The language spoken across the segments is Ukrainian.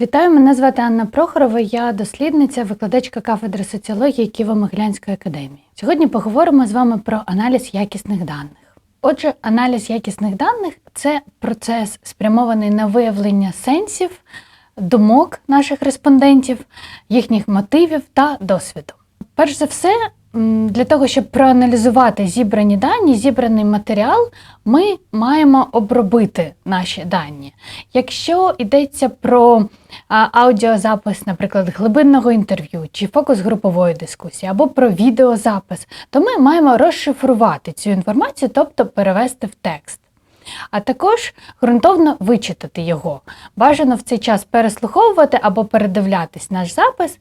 Вітаю, мене звати Анна Прохорова. Я дослідниця, викладачка кафедри соціології Києво-Могилянської академії. Сьогодні поговоримо з вами про аналіз якісних даних. Отже, аналіз якісних даних це процес, спрямований на виявлення сенсів, думок наших респондентів, їхніх мотивів та досвіду. Перш за все, для того, щоб проаналізувати зібрані дані, зібраний матеріал, ми маємо обробити наші дані. Якщо йдеться про аудіозапис, наприклад, глибинного інтерв'ю чи фокус групової дискусії, або про відеозапис, то ми маємо розшифрувати цю інформацію, тобто перевести в текст. А також ґрунтовно вичитати його. Бажано в цей час переслуховувати або передивлятись наш запис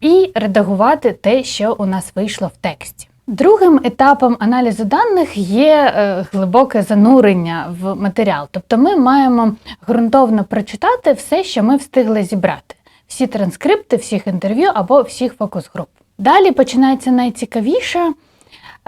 і редагувати те, що у нас вийшло в тексті. Другим етапом аналізу даних є е, глибоке занурення в матеріал. Тобто ми маємо ґрунтовно прочитати все, що ми встигли зібрати, всі транскрипти, всіх інтерв'ю або всіх фокус-груп. Далі починається найцікавіше.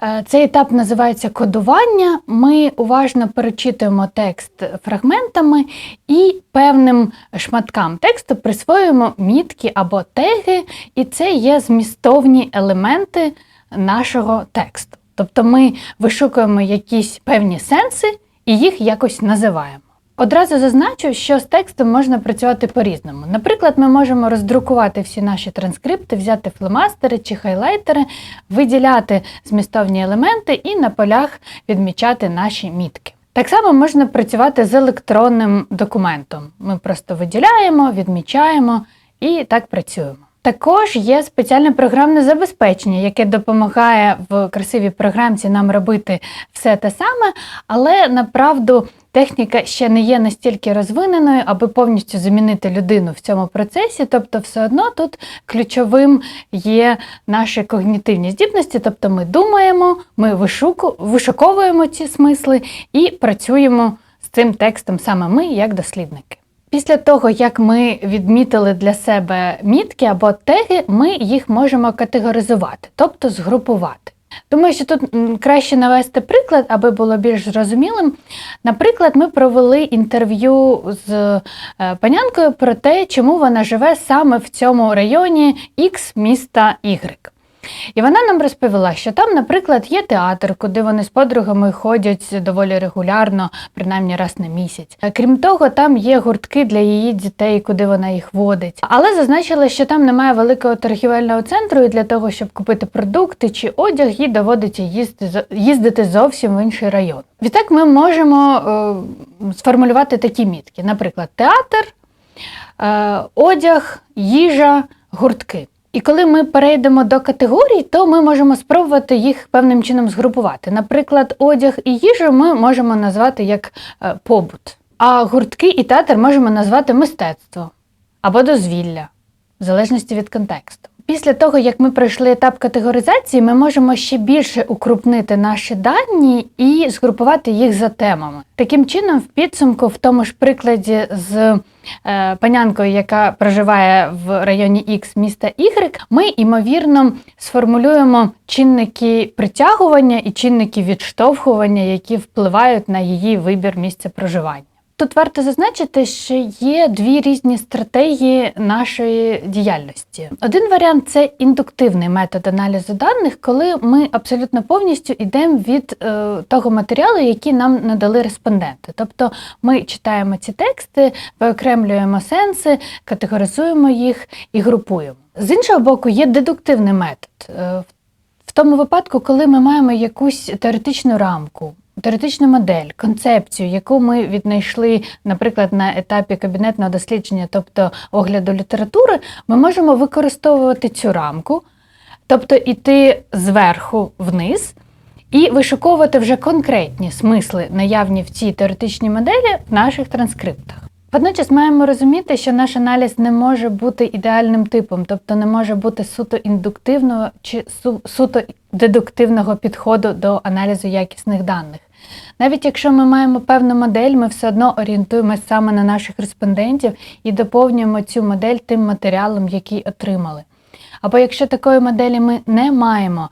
Е, Цей етап називається кодування. Ми уважно перечитуємо текст фрагментами і певним шматкам тексту присвоюємо мітки або теги, і це є змістовні елементи нашого тексту. Тобто ми вишукуємо якісь певні сенси і їх якось називаємо. Одразу зазначу, що з текстом можна працювати по-різному. Наприклад, ми можемо роздрукувати всі наші транскрипти, взяти фломастери чи хайлайтери, виділяти змістовні елементи і на полях відмічати наші мітки. Так само можна працювати з електронним документом. Ми просто виділяємо, відмічаємо і так працюємо. Також є спеціальне програмне забезпечення, яке допомагає в красивій програмці нам робити все те саме, але направду техніка ще не є настільки розвиненою, аби повністю замінити людину в цьому процесі. Тобто, все одно тут ключовим є наші когнітивні здібності, тобто ми думаємо, ми вишуку, вишуковуємо ці смисли і працюємо з цим текстом саме ми, як дослідники. Після того, як ми відмітили для себе мітки або теги, ми їх можемо категоризувати, тобто згрупувати. Думаю, що тут краще навести приклад, аби було більш зрозумілим. Наприклад, ми провели інтерв'ю з е, панянкою про те, чому вона живе саме в цьому районі X міста Y. І вона нам розповіла, що там, наприклад, є театр, куди вони з подругами ходять доволі регулярно, принаймні раз на місяць. Крім того, там є гуртки для її дітей, куди вона їх водить. Але зазначила, що там немає великого торгівельного центру, і для того, щоб купити продукти чи одяг, їй доводиться їздити, зовсім в інший район. Відтак ми можемо е, сформулювати такі мітки: наприклад, театр, е, одяг, їжа, гуртки. І коли ми перейдемо до категорій, то ми можемо спробувати їх певним чином згрупувати. Наприклад, одяг і їжу ми можемо назвати як е, побут, а гуртки і театр можемо назвати мистецтво або дозвілля, в залежності від контексту. Після того, як ми пройшли етап категоризації, ми можемо ще більше укрупнити наші дані і згрупувати їх за темами. Таким чином, в підсумку, в тому ж прикладі з е, панянкою, яка проживає в районі X міста Y, ми ймовірно сформулюємо чинники притягування і чинники відштовхування, які впливають на її вибір місця проживання. Тут варто зазначити, що є дві різні стратегії нашої діяльності. Один варіант це індуктивний метод аналізу даних, коли ми абсолютно повністю йдемо від е, того матеріалу, який нам надали респонденти. Тобто ми читаємо ці тексти, виокремлюємо сенси, категоризуємо їх і групуємо. З іншого боку, є дедуктивний метод. Е, в тому випадку, коли ми маємо якусь теоретичну рамку, теоретичну модель, концепцію, яку ми віднайшли, наприклад, на етапі кабінетного дослідження, тобто огляду літератури, ми можемо використовувати цю рамку, тобто йти зверху вниз. І вишуковувати вже конкретні смисли, наявні в цій теоретичній моделі в наших транскриптах. Водночас маємо розуміти, що наш аналіз не може бути ідеальним типом, тобто не може бути суто індуктивного чи су- суто дедуктивного підходу до аналізу якісних даних. Навіть якщо ми маємо певну модель, ми все одно орієнтуємося саме на наших респондентів і доповнюємо цю модель тим матеріалом, який отримали. Або якщо такої моделі ми не маємо,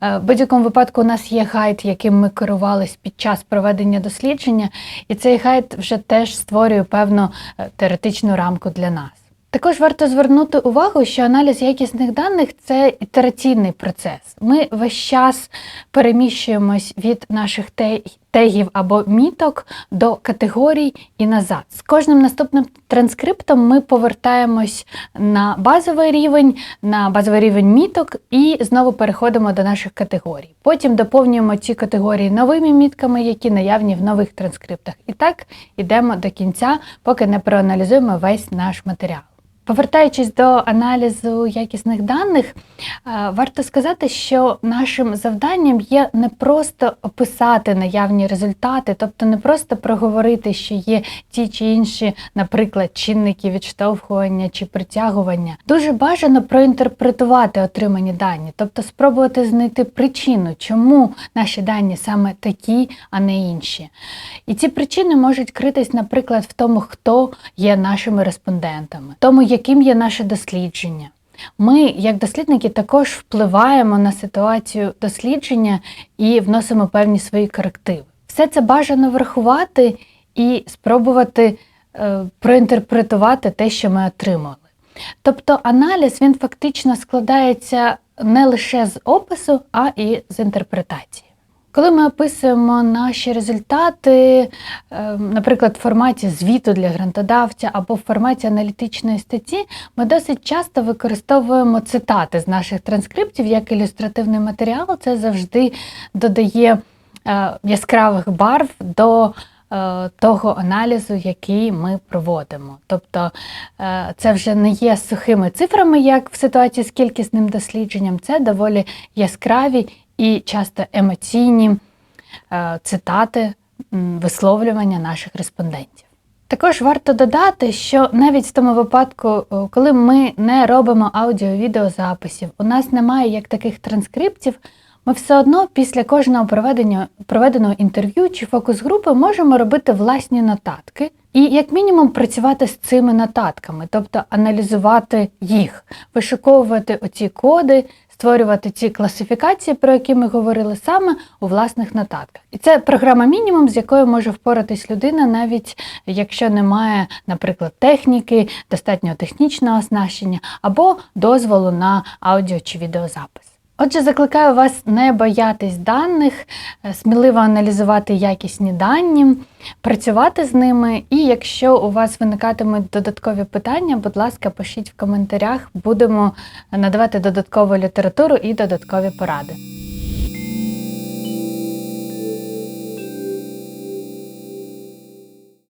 е, в будь-якому випадку у нас є гайд, яким ми керувались під час проведення дослідження, і цей гайд вже теж створює певну е, теоретичну рамку для нас. Також варто звернути увагу, що аналіз якісних даних це ітераційний процес. Ми весь час переміщуємось від наших тегів або міток до категорій і назад. З кожним наступним транскриптом ми повертаємось на базовий рівень, на базовий рівень міток і знову переходимо до наших категорій. Потім доповнюємо ці категорії новими мітками, які наявні в нових транскриптах. І так ідемо до кінця, поки не проаналізуємо весь наш матеріал. Повертаючись до аналізу якісних даних, е, варто сказати, що нашим завданням є не просто описати наявні результати, тобто не просто проговорити, що є ті чи інші, наприклад, чинники відштовхування чи притягування. Дуже бажано проінтерпретувати отримані дані, тобто спробувати знайти причину, чому наші дані саме такі, а не інші. І ці причини можуть критись, наприклад, в тому, хто є нашими респондентами, тому, яким є наше дослідження. Ми, як дослідники, також впливаємо на ситуацію дослідження і вносимо певні свої корективи. Все це бажано врахувати і спробувати е, проінтерпретувати те, що ми отримали. Тобто аналіз він фактично складається не лише з опису, а і з інтерпретації. Коли ми описуємо наші результати, е, наприклад, в форматі звіту для грантодавця або в форматі аналітичної статті, ми досить часто використовуємо цитати з наших транскриптів як ілюстративний матеріал. Це завжди додає е, яскравих барв до е, того аналізу, який ми проводимо. Тобто е, це вже не є сухими цифрами, як в ситуації з кількісним дослідженням, це доволі яскраві і часто емоційні е, цитати, висловлювання наших респондентів. Також варто додати, що навіть в тому випадку, коли ми не робимо аудіо-відеозаписів, у нас немає як таких транскриптів, ми все одно після кожного проведення, проведеного інтерв'ю чи фокус-групи можемо робити власні нотатки і, як мінімум, працювати з цими нотатками, тобто аналізувати їх, вишуковувати оці коди, створювати ці класифікації, про які ми говорили саме у власних нотатках. І це програма мінімум, з якою може впоратись людина, навіть якщо немає, наприклад, техніки, достатнього технічного оснащення або дозволу на аудіо чи відеозапис. Отже, закликаю вас не боятись даних, е, сміливо аналізувати якісні дані, працювати з ними. І якщо у вас виникатимуть додаткові питання, будь ласка, пишіть в коментарях, будемо надавати додаткову літературу і додаткові поради.